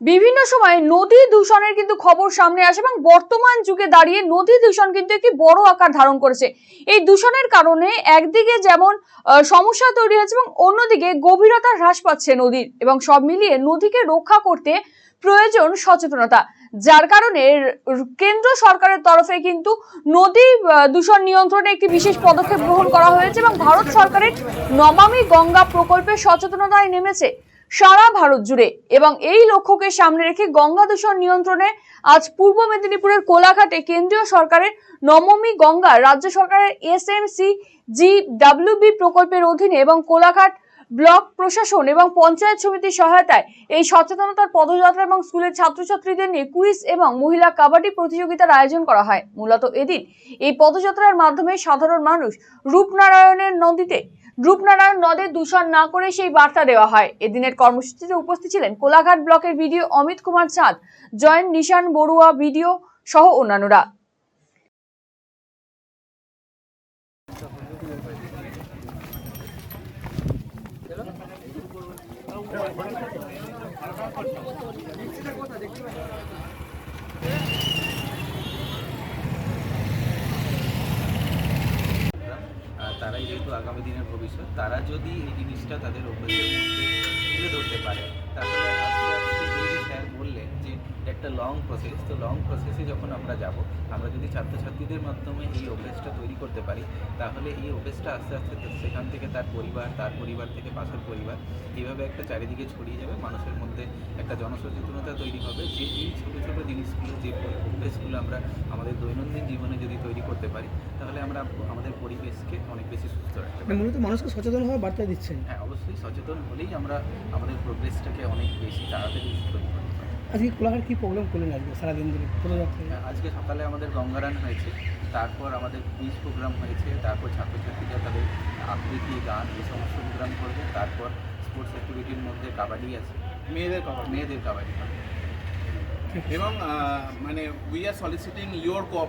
বিভিন্ন সময় নদী দূষণের কিন্তু খবর সামনে আসে এবং বর্তমান যুগে দাঁড়িয়ে নদী দূষণ কিন্তু একটি বড় আকার ধারণ করেছে। এই দূষণের কারণে একদিকে যেমন সমস্যা তৈরি হয়েছে এবং অন্যদিকে গভীরতা হ্রাস পাচ্ছে নদীর এবং সব মিলিয়ে নদীকে রক্ষা করতে প্রয়োজন সচেতনতা। যার কারণে কেন্দ্র সরকারের তরফে কিন্তু নদী দূষণ নিয়ন্ত্রণে একটি বিশেষ পদক্ষেপ গ্রহণ করা হয়েছে এবং ভারত সরকারের নমামি গঙ্গা প্রকল্পে সচেতনতায় নেমেছে। সারা ভারত জুড়ে। এবং এই লক্ষ্যকে সামনে রেখে গঙ্গা দূষণ নিয়ন্ত্রণে আজ পূর্ব মেদিনীপুরের কোলাঘাটে কেন্দ্রীয় সরকারের নবমী গঙ্গা রাজ্য সরকারের এসএমসি জি ডাব্লিউবি প্রকল্পের অধীনে এবং কোলাঘাট ব্লক প্রশাসন এবং পঞ্চায়েত সমিতির সহায়তায় এই সচেতনতার পদযাত্রা এবং স্কুলের ছাত্রছাত্রীদের নিয়ে কুইজ এবং মহিলা কাবাডি প্রতিযোগিতার আয়োজন করা হয়। মূলত এদিন এই পদযাত্রার মাধ্যমে সাধারণ মানুষ রূপনারায়ণের নদীতে রূপনারায়ণ নদে দূষণ না করে সেই বার্তা দেওয়া হয়। এদিনের কর্মসূচিতে উপস্থিত ছিলেন কোলাঘাট ব্লকের বিডিও অমিত কুমার চাঁদ জয়েন্ট নিশান বড়ুয়া বিডিও সহ অন্যান্যরা। আগামী দিনের ভবিষ্যৎ, তারা যদি এই জিনিসটা তাদের অভ্যাসের মধ্যে তুলে ধরতে পারে, তাহলে স্যার বললেন যে একটা লং প্রসেস তো লং প্রসেসে যখন আমরা যাব, আমরা যদি ছাত্রছাত্রীদের মাধ্যমে এই অভ্যেসটা তৈরি করতে পারি, তাহলে এই অভ্যেসটা আস্তে আস্তে সেখান থেকে তার পরিবার তার পরিবার থেকে পাশের পরিবার এইভাবে একটা চারিদিকে ছড়িয়ে যাবে, মানুষের মধ্যে একটা জনসচেতনতা তৈরি হবে, যে এই ছোটো ছোটো জিনিসগুলো, যে অভ্যেসগুলো আমরা আমাদের দৈনন্দিন জীবনে যদি তৈরি করতে পারি আমরা আমাদের পরিবেশকে অনেক বেশি সুস্থ রাখতে মানে পারি। মূলত মানুষকে সচেতন হওয়ার বার্তা দিচ্ছেন। হ্যাঁ অবশ্যই সচেতন হলেই আমরা আমাদের প্রোগ্রেসটাকে অনেক বেশি তাড়াতাড়ি তৈরি করতে পারি আজকে কোলাঘাট কী প্রোগ্রাম করলেন আজকে সারাদিন ধরে? হ্যাঁ, আজকে সকালে আমাদের গঙ্গারান হয়েছে তারপর আমাদের কুইজ প্রোগ্রাম হয়েছে তারপর ছাত্রছাত্রীরা তাদের আবৃত্তি গান এই সমস্ত প্রোগ্রাম করবে তারপর স্পোর্টস অ্যাক্টিভিটির মধ্যে কাবাডি আছে। মেয়েদের কভার মেয়েদের কাবাডি। এবং মানে we are soliciting your co-op